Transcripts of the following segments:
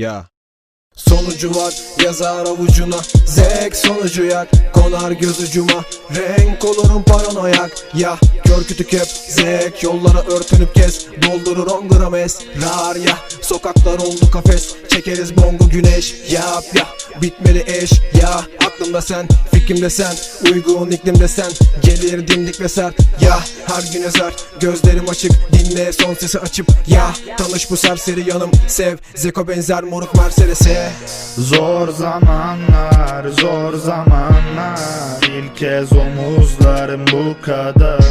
Ya Sonucu var yazar avucuna. Zek sonucu yak Konar göz ucuma Renk olurum paranoyak Ya. Kör kütük hep Zek yollara örtünüp kes. Doldurur on gram esrar ya. Sokaklar oldu kafes Çekeriz bongo güneş. Yap ya. Bitmeli eş ya. Aklımda sen Fikrimde sen Uygun iklimde sen. Gelir dimdik ve sert Ya. Her gün ezer Gözlerim açık. Dinle son sesi açıp Ya. Tanış bu serseri yanım Sev. Zeko benzer moruk Mercedes'e Zor zamanlar, zor zamanlar. İlk kez omuzlarım bu kadar.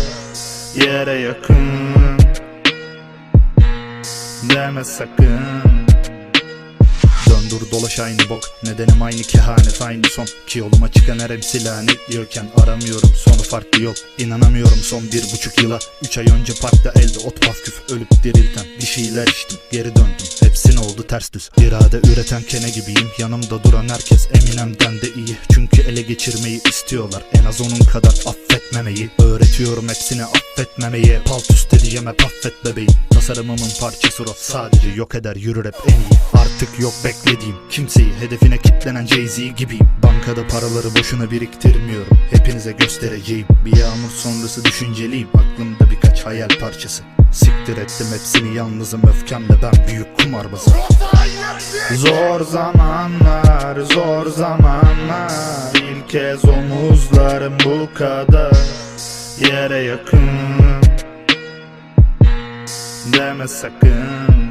Yere yakın. Deme sakın. Döndür dolaş aynı bok. Nedenim aynı kehanet aynı son. Ki yoluma çıkan her emsi lanet diyorken Aramıyorum. Sonu farklı yol İnanamıyorum son bir buçuk yıla. Üç ay önce parkta elde ot küf Ölüp dirilten bir şeyler içtim. Geri döndüm hepsine oldu ters düz? İrade üreten kene gibiyim. Yanımda duran herkes Eminem'den de iyi. Çünkü ele geçirmeyi istiyorlar. En az onun kadar affetmemeyi. Öğretiyorum hepsine affetmemeyi. Palt üst edeceğim hep affet bebeğim. Tasarımımın parçası rot Sadece yok eder yürür hep en iyi. Artık yok beklediğim Kimseyi. Hedefine kitlenen Jay-Z gibiyim. Bankada paraları boşuna biriktirmiyorum. Hepinize göstereceğim. Bir yağmur sonrası düşünceliyim. Aklımda birkaç hayal parçası Siktir ettim hepsini yalnızım öfkemle ben büyük kumarbazım. Zor zamanlar, zor zamanlar. İlk kez omuzlarım bu kadar. Yere yakın. Deme sakın.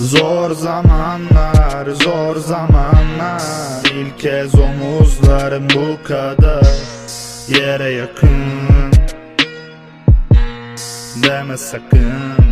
Zor zamanlar, zor zamanlar. İlk kez omuzlarım bu kadar. Yere yakın Deme sakın